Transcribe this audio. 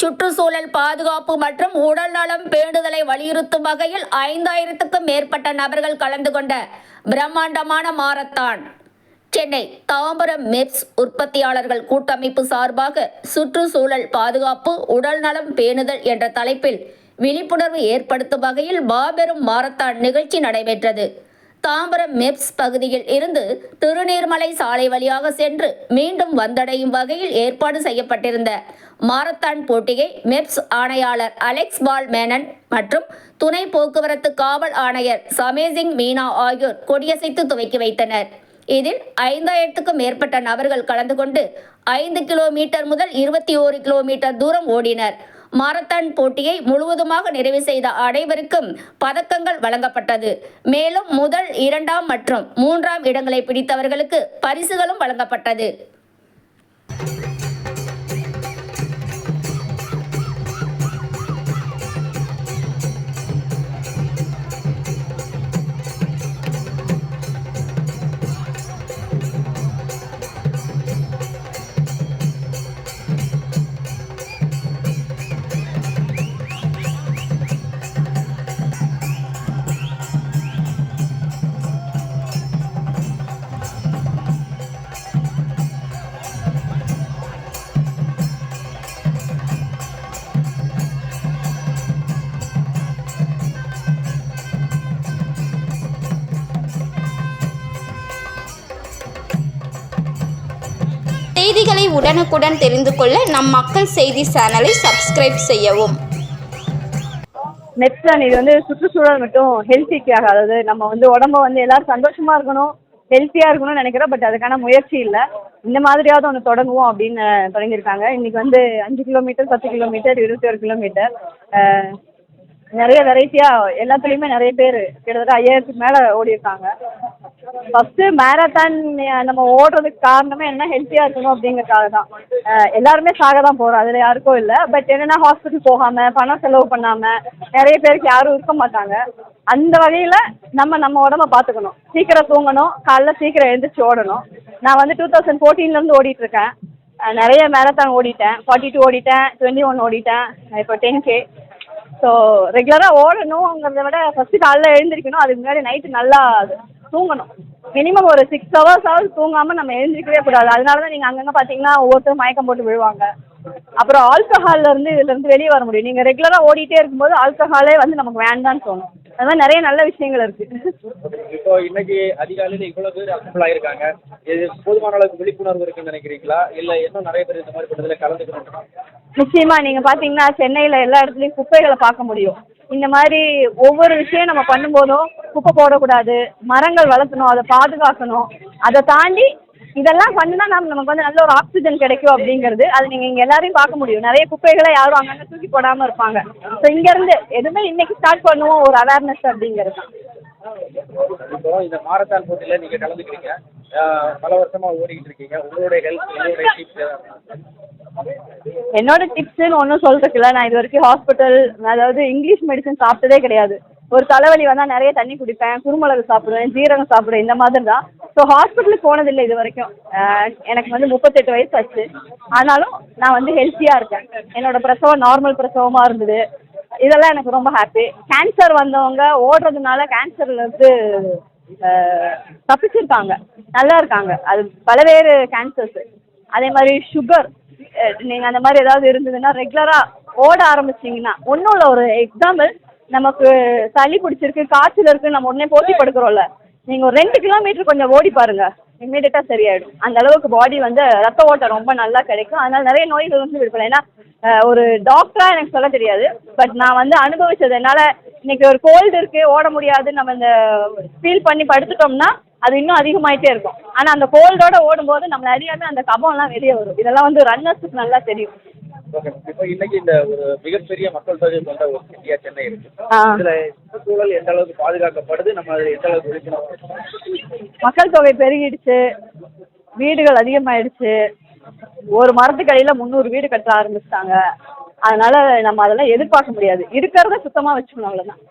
சுற்றுச்சூழல் பாதுகாப்பு மற்றும் உடல் நலம் பேணுதலை வலியுறுத்தும் வகையில் ஐந்தாயிரத்துக்கும் மேற்பட்ட நபர்கள் கலந்து கொண்ட பிரம்மாண்டமான மாரத்தான். சென்னை தாம்பரம் மெப்ஸ் உற்பத்தியாளர்கள் கூட்டமைப்பு சார்பாக சுற்றுச்சூழல் பாதுகாப்பு உடல் நலம் பேணுதல் என்ற தலைப்பில் விழிப்புணர்வு ஏற்படுத்தும் வகையில் மாபெரும் மாரத்தான் நிகழ்ச்சி நடைபெற்றது. தாம்பரம் மெப்ஸ் பகுதியில் இருந்து திருநீர்மலை சாலை வழியாக சென்று மீண்டும் வந்தடையும் வகையில் ஏற்பாடு செய்யப்பட்டிருந்த மாரத்தான் போட்டியை மெப்ஸ் ஆணையாளர் அலெக்ஸ் பால் மேனன் மற்றும் துணை போக்குவரத்து காவல் ஆணையர் சமேசிங் மீனா ஆகியோர் கொடியசைத்து துவக்கி வைத்தனர். இதில் ஐந்தாயிரத்துக்கும் மேற்பட்ட நபர்கள் கலந்து கொண்டு ஐந்து கிலோமீட்டர் முதல் இருபத்தி ஓரு கிலோமீட்டர் தூரம் ஓடினர். மாரத்தான் போட்டியை முழுவதுமாக நிறைவு செய்த அனைவருக்கும் பதக்கங்கள் வழங்கப்பட்டது. மேலும் முதல் இரண்டாம் மற்றும் மூன்றாம் இடங்களை பிடித்தவர்களுக்கு பரிசுகளும் வழங்கப்பட்டது. செய்திகளை உடனுக்குடன் தெரிந்து கொள்ள நம் மக்கள் செய்தி சேனலை சப்ஸ்கிரைப் செய்யவும். நெக்ஸ்ட் இது வந்து சுற்றுச்சூழல் மட்டும் ஹெல்த்திக்காக அதாவது நம்ம வந்து உடம்ப வந்து எல்லாரும் சந்தோஷமா இருக்கணும் ஹெல்த்தியாக இருக்கணும்னு நினைக்கிறோம் பட் அதுக்கான முயற்சி இல்லை. இந்த மாதிரியாவது ஒன்று தொடங்குவோம் அப்படின்னு தொடங்கியிருக்காங்க. இன்னைக்கு வந்து அஞ்சு கிலோமீட்டர் பத்து கிலோமீட்டர் இருபத்தி ஒரு கிலோமீட்டர் நிறைய வெரைட்டியாக எல்லாத்துலேயுமே நிறைய பேர். கிட்டத்தட்ட ஐயாயிரத்துக்கு மேலே ஓடிருக்காங்க ஃபஸ்ட்டு மேரத்தான் நம்ம ஓடுறதுக்கு காரணமே என்ன ஹெல்த்தியாக இருக்கணும் அப்படிங்கறதுக்காக தான். எல்லாருமே சாக தான் போகிறோம் அதில் யாருக்கும் இல்லை. பட் என்னென்னா ஹாஸ்பிட்டல் போகாமல் பணம் செலவு பண்ணாமல் நிறைய பேருக்கு யாரும் இருக்க மாட்டாங்க. அந்த வகையில் நம்ம நம்ம உடம்ப பார்த்துக்கணும். சீக்கிரம் தூங்கணும். காலைல சீக்கிரம் எழுந்திரிச்சு ஓடணும். நான் வந்து டூ தௌசண்ட் ஃபோர்டீன்லேருந்து ஓடிட்டுருக்கேன் நிறைய மேரத்தான் ஓடிட்டேன். ஃபார்ட்டி டூ ஓடிட்டேன். டுவெண்ட்டி ஒன் ஓடிட்டேன் இப்போ டென் கே ஸோ ரெகுலராக ஓடணுங்கிறத விட ஃபஸ்ட்டு காலைல எழுந்திரிக்கணும். அதுக்கு முன்னாடி நைட்டு நல்லா தூங்கணும். மினிமம் ஒரு சிக்ஸ் ஹவர்ஸ் ஆகுது தூங்காமல் நம்ம எழுந்திரிக்கவே கூடாது. அதனால தான் நீங்கள் அங்கங்கே பார்த்தீங்கன்னா ஒவ்வொருத்தரும் மயக்கம் போட்டு விழுவாங்க. அப்புறம் ஆல்கஹால்ல இருந்து இதுல இருந்து வெளியே வர முடியும். நீங்கள் ரெகுலராக ஓடிட்டே இருக்கும்போது ஆல்கஹாலே வந்து நமக்கு வேண்டாம்னு தோணும். அது மாதிரி நிறைய நல்ல விஷயங்கள் இருக்குது இப்போ இன்னைக்கு அதிகாலையில் இவ்வளோ பேர் அசம்பிள் ஆயிருக்காங்க. இது போதுமான அளவுக்கு விழிப்புணர்வு இருக்குன்னு நினைக்கிறீங்களா? இல்லை இன்னும் நிறைய பேர் இந்த மாதிரி பண்ணதில் கலந்துக்கணும் நிச்சயமா நீங்க பாத்தீங்கன்னா சென்னையில எல்லா இடத்துலயும் குப்பைகளை பார்க்க முடியும். இந்த மாதிரி ஒவ்வொரு விஷயம் நம்ம பண்ணும்போதும் குப்பை போடக்கூடாது மரங்கள் வளர்த்தணும் அதை பாதுகாக்கணும். அதை தாண்டி இதெல்லாம் பண்ணுனா நம்ம நமக்கு வந்து நல்ல ஒரு ஆக்சிஜன் கிடைக்கும் அப்படிங்கிறது. அது நீங்க இங்க எல்லாரையும் பார்க்க முடியும். நிறைய குப்பைகளை யாரும் அங்கங்க தூக்கி போடாம இருப்பாங்க. ஸோ இங்க இருந்து எதுவுமே இன்னைக்கு ஸ்டார்ட் பண்ணுவோம் ஒரு அவேர்னஸ் அப்படிங்கிறது தான். இப்போ இந்த மாரத்தான் போட்டியில் நீங்கள் கலந்துக்கிறீங்க. பல வருஷமா ஓடிக்கிட்டு இருக்கீங்க. உங்களுடைய ஹெல்த் உங்களுடைய டிப்ஸ் என்னோட டிப்ஸ்னு ஒன்றும் சொல்றதுக்கு இல்லை. நான் இது வரைக்கும் ஹாஸ்பிட்டல் அதாவது இங்கிலீஷ் மெடிசன் சாப்பிட்டதே கிடையாது. ஒரு தலைவலி வந்தால் நிறைய தண்ணி குடிப்பேன் குருமிளகு சாப்பிடுவேன் ஜீரகம் சாப்பிடுவேன் இந்த மாதிரி தான். ஸோ ஹாஸ்பிட்டலுக்கு போனதில்லை இது வரைக்கும். எனக்கு வந்து முப்பத்தெட்டு வயசு ஆச்சு. ஆனாலும் நான் வந்து ஹெல்த்தியாக இருக்கேன். என்னோட பிரசவம் நார்மல் பிரசவமாக இருந்தது. இதெல்லாம் எனக்கு ரொம்ப ஹாப்பி கேன்சர் வந்தவங்க ஓடுறதுனால கேன்சர்ல இருந்து தப்பிச்சிருக்காங்க. நல்லா இருக்காங்க. அது பலவேறு கேன்சர்ஸ் அதே மாதிரி சுகர் நீங்கள் அந்த மாதிரி ஏதாவது இருந்ததுன்னா ரெகுலராக ஓட ஆரம்பிச்சிங்கன்னா ஒன்றும் இல்லை. ஒரு எக்ஸாம்பிள் நமக்கு சளி பிடிச்சிருக்கு காய்ச்சல் இருக்குன்னு நம்ம உடனே போட்டி படுக்கிறோம்ல. நீங்கள் ஒரு ரெண்டு கிலோமீட்டர் கொஞ்சம் ஓடி பாருங்க. இம்மீடியட்டாக சரியாயிடும். அந்த அளவுக்கு பாடி வந்து ரத்த ஓட்டம் ரொம்ப நல்லா கிடைக்கும். அதனால நிறைய நோய்கள் வந்து விடுப்பல ஏன்னா ஒரு டாக்டராக எனக்கு சொல்ல தெரியாது. பட் நான் வந்து அனுபவிச்சது என்னால் இன்னைக்கு ஒரு கோல்டு இருக்கு ஓட முடியாது நம்ம இந்த ஃபீல் பண்ணி படுத்துட்டோம்னா அது இன்னும் அதிகமாயிட்டே இருக்கும். ஆனால் அந்த கோல்டோட ஓடும்போது நம்மள அறியாம அந்த கபம்லாம் வெளியே வரும். இதெல்லாம் வந்து ரன்னர்ஸுக்கு நல்லா தெரியும். ஓகே இப்போ இன்னைக்கு இந்த ஒரு மிகப்பெரிய மக்கள் தொகை கொண்ட ஒரு சிட்டியா சென்னை இருக்கு. இதுல சுற்றுச்சூழல் எந்த அளவுக்கு பாதுகாக்கப்படுது? நம்ம அதில் எந்த அளவுக்கு விழிப்புணர்வு மக்கள் தொகை பெருகிடுச்சு. வீடுகள் அதிகமாயிடுச்சு. ஒரு மரத்துக்கு அடியில் முந்நூறு வீடு கட்ட ஆரம்பிச்சிட்டாங்க. அதனால நம்ம அதெல்லாம் எதிர்பார்க்க முடியாது. இருக்கிறத சுத்தமாக வச்சுக்கணும் அவ்வளோதான்